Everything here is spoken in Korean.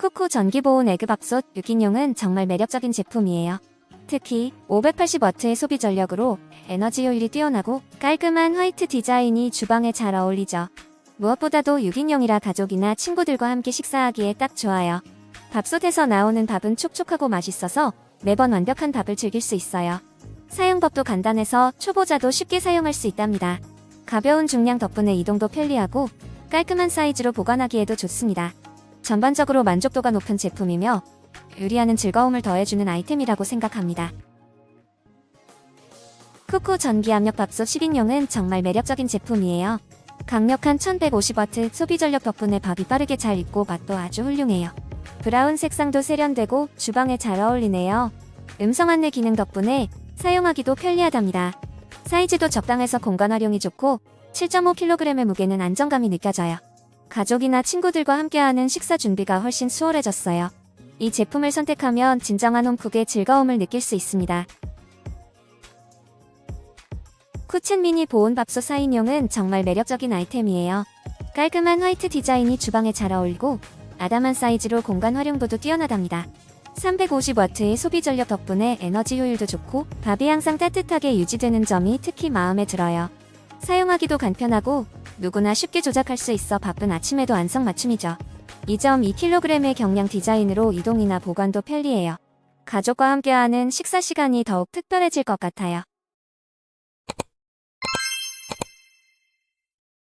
쿠쿠 전기보온 에그밥솥 6인용은 정말 매력적인 제품이에요. 특히 580W의 소비 전력으로 에너지 효율이 뛰어나고 깔끔한 화이트 디자인이 주방에 잘 어울리죠. 무엇보다도 6인용이라 가족이나 친구들과 함께 식사하기에 딱 좋아요. 밥솥에서 나오는 밥은 촉촉하고 맛있어서 매번 완벽한 밥을 즐길 수 있어요. 사용법도 간단해서 초보자도 쉽게 사용할 수 있답니다. 가벼운 중량 덕분에 이동도 편리하고 깔끔한 사이즈로 보관하기에도 좋습니다. 전반적으로 만족도가 높은 제품이며 요리하는 즐거움을 더해주는 아이템이라고 생각합니다. 쿠쿠 전기 압력 밥솥 10인용은 정말 매력적인 제품이에요. 강력한 1150W 소비 전력 덕분에 밥이 빠르게 잘 익고 맛도 아주 훌륭해요. 브라운 색상도 세련되고 주방에 잘 어울리네요. 음성 안내 기능 덕분에 사용하기도 편리하답니다. 사이즈도 적당해서 공간 활용이 좋고 7.5kg의 무게는 안정감이 느껴져요. 가족이나 친구들과 함께하는 식사 준비가 훨씬 수월해졌어요. 이 제품을 선택하면 진정한 홈쿡의 즐거움을 느낄 수 있습니다. 쿠첸 미니 보온 밥솥 4인용은 정말 매력적인 아이템이에요. 깔끔한 화이트 디자인이 주방에 잘 어울리고 아담한 사이즈로 공간 활용도도 뛰어나답니다. 350W의 소비 전력 덕분에 에너지 효율도 좋고 밥이 항상 따뜻하게 유지되는 점이 특히 마음에 들어요. 사용하기도 간편하고 누구나 쉽게 조작할 수 있어 바쁜 아침에도 안성맞춤이죠. 2.2kg의 경량 디자인으로 이동이나 보관도 편리해요. 가족과 함께하는 식사 시간이 더욱 특별해질 것 같아요.